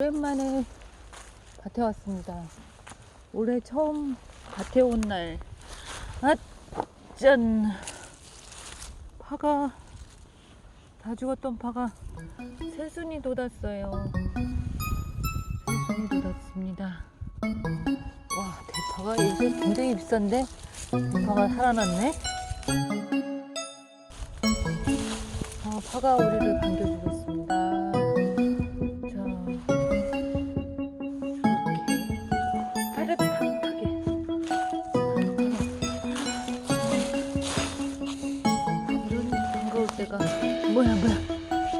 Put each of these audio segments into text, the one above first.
오랜만에 밭에 왔습니다. 올해 처음 밭에 온 날. 아, 짠! 파가, 다 죽었던 파가 새순이 돋았어요. 새순이 돋았습니다. 와, 대파가 요새 굉장히 비싼데, 대파가 살아났네? 아, 파가 우리를 반겨주고 있습니다.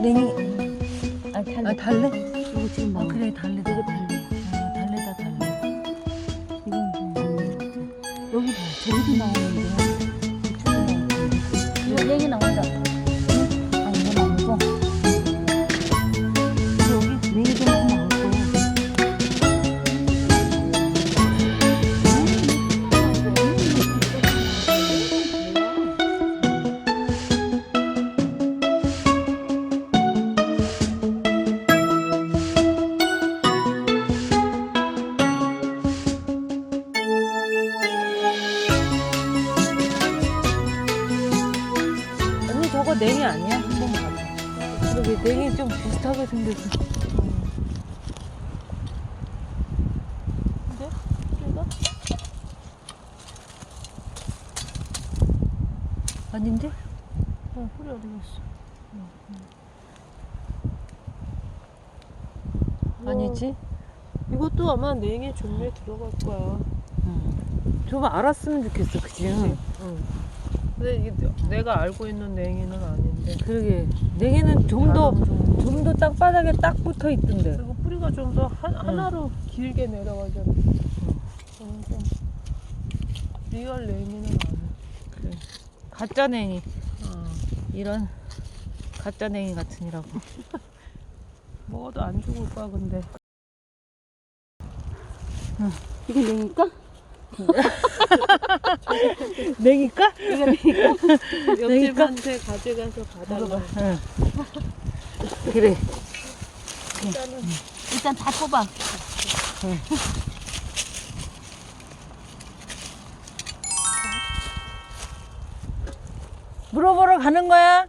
냉이 아, 달래. 아 달래? 이거 지금 아막 그래 달래 이거 달래. 아, 달래다 달래 이건 좀. 여기 봐. 저기도 나오는데. 이쪽도 나오는데. 냉이 나온다. 저거 냉이 아니야? 한번 봐봐 그러게 냉이 좀 비슷하게 생겼어 근데? 아닌데? 어, 뿌리 어디 갔어? 아니지? 이것도 아마 냉이 종류에 들어갈 거야. 좀 알았으면 좋겠어, 그치? 응. 근데 이게 내가 알고 있는 냉이는 아닌데. 그러게. 냉이는 좀 더. 좀 더 땅바닥에 딱 붙어 있던데. 그리고 뿌리가 좀 더 하나로 길게 좀 리얼 냉이는 아니야. 가짜 냉이. 어. 이런 가짜 냉이 같으니라고. 먹어도 안 죽을 거야 근데. 이거 냉일까? 냉이까? 이거 냉일까? 옆집한테 가져가서 받아봐. 응. 그래. 일단은 일단 다 뽑아. 물어보러 가는 거야?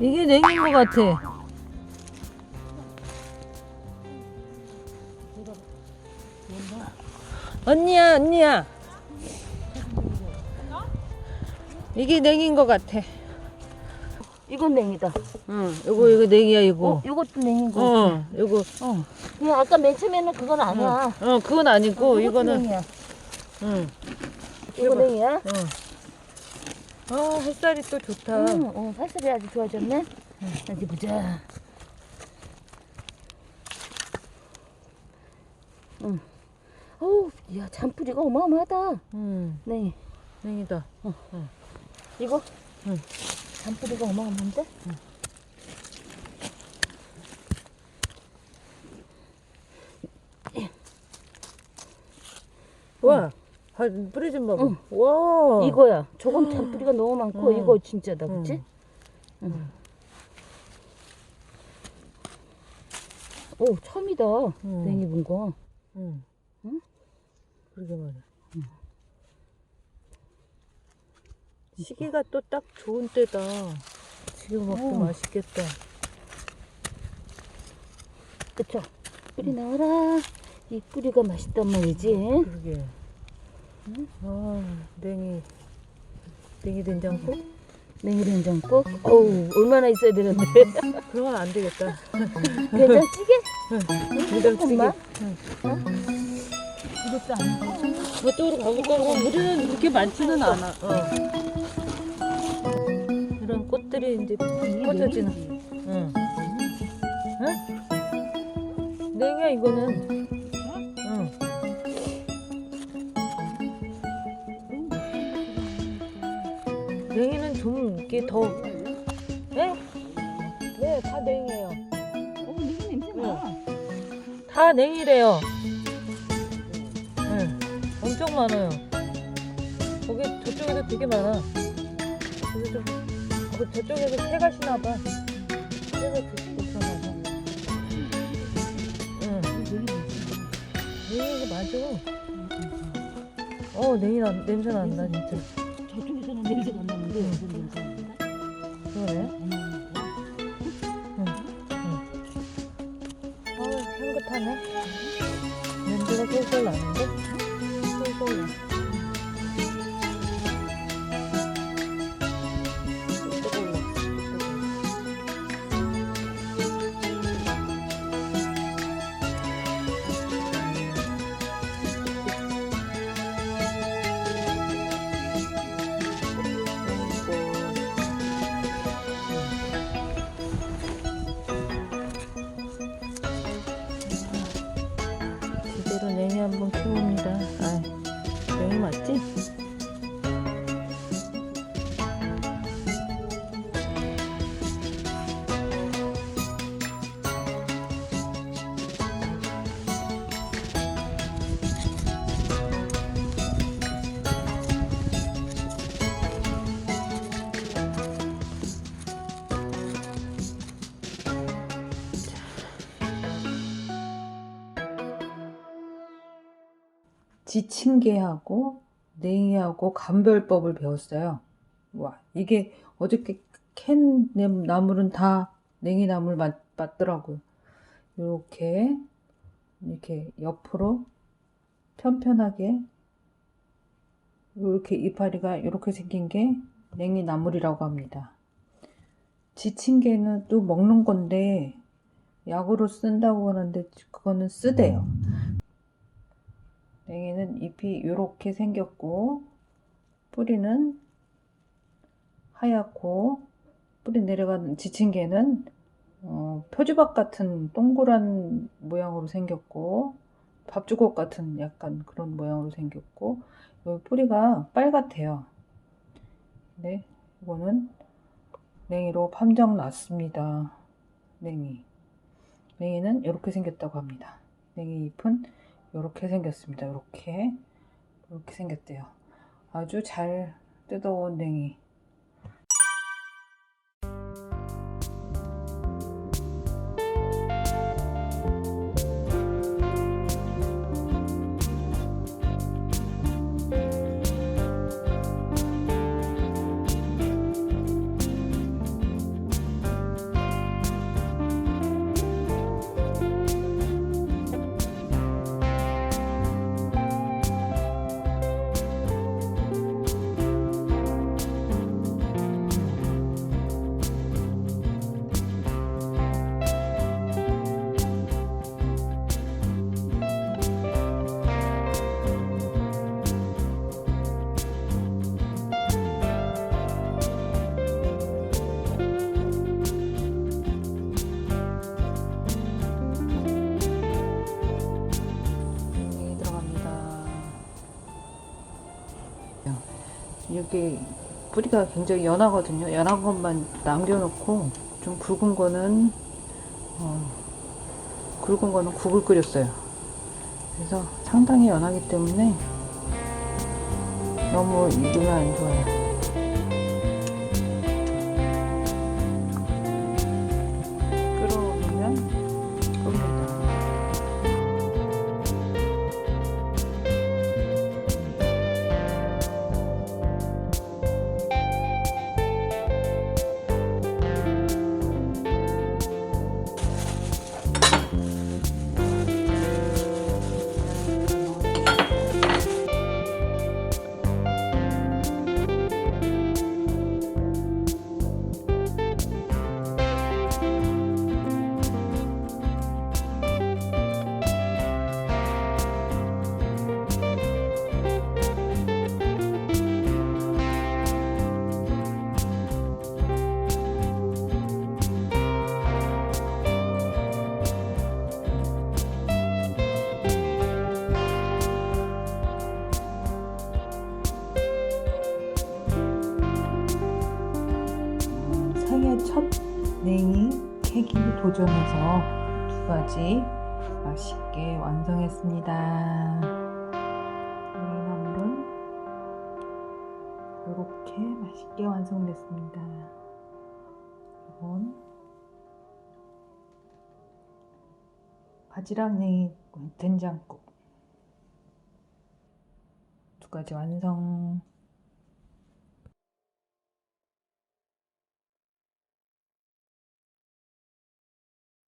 이게 냉인 것 같아. 언니야, 언니야. 이게 냉인 것 같아. 이건 냉이다. 응, 이거 이거 냉이야 이거. 어, 이것도 냉인 거. 어, 이거. 어. 그냥 아까 맨 처음에는 그건 아니야. 어, 그건 아니고 이것도 이거는. 냉이야. 응. 이거. 냉이야? 어. 아, 햇살이 또 좋다. 응, 어, 살살이 아주 좋아졌네. 어디 보자. 응. 어우, 야, 잔뿌리가 어마어마하다. 응, 네. 냉이다. 이거? 응. 잔뿌리가 어마어마한데? 와, 아, 뿌리 좀 봐봐. 응. 와. 이거야. 저건 잔뿌리가 너무 많고, 응. 이거 진짜다, 그치? 응. 오, 처음이다. 응. 냉이 본 거. 응. 응? 그러게 말이야. 시기가 또 딱 좋은 때다. 부대찌개 먹기 어. 맛있겠다. 그쵸? 뿌리 나와라. 이 뿌리가 맛있단 말이지. 그러게. 아, 냉이. 냉이 된장국? 냉이 된장국. 어우, 얼마나 있어야 되는데. 그러면 안 되겠다. 된장찌개? 된장찌개. 조금만? 응. 이것도 아니고. 저쪽으로 가볼까? 어, 물은 그렇게 많지는 않아. 어. 이런 꽃들이 이제 퍼져지는. 응. 응? 냉이야, 이거는. 냉이는 좀 이게 더. 네? 네, 다 냉이에요. 어, 냉이 냄새 나. 다 냉이래요. 응. 엄청 많아요. 거기 저쪽에도 되게 많아. 그 저쪽에서 새가 시나 봐. 새가 드시고 그러나 봐. 응. 냉이가 맞아. 어, 냉이 나, 냄새 난다, 진짜. 그러네. 음. 어, 향긋하네. 지친개하고 냉이하고 감별법을 배웠어요. 와, 이게 어저께 캔 냄- 나물은 다 냉이 나물 맞, 맞더라고요. 이렇게 이렇게 옆으로 편편하게 이렇게 이파리가 이렇게 생긴 게 냉이 나물이라고 합니다. 지친 개는 또 먹는 건데 약으로 쓴다고 하는데 그거는 쓰대요. 냉이는 잎이 이렇게 생겼고 뿌리는 하얗고 뿌리 내려가는 지친 개는 어, 표주박 같은 동그란 모양으로 생겼고 밥주걱 같은 약간 그런 모양으로 생겼고 여기 뿌리가 빨갛대요. 네, 이거는 냉이로 판정 났습니다. 냉이. 냉이는 이렇게 생겼다고 합니다. 냉이 잎은 이렇게 생겼습니다. 이렇게 이렇게 생겼대요. 아주 잘 뜯어온 냉이. 여기 뿌리가 굉장히 연하거든요. 연한 것만 남겨놓고 좀 굵은 거는 어, 굵은 거는 국을 끓였어요. 그래서 상당히 연하기 때문에 너무 익으면 안 좋아요. 도전해서 두 가지 맛있게 완성했습니다. 냉이나물은 이렇게 맛있게 완성됐습니다. 이건 바지락 냉이 된장국 두 가지 완성.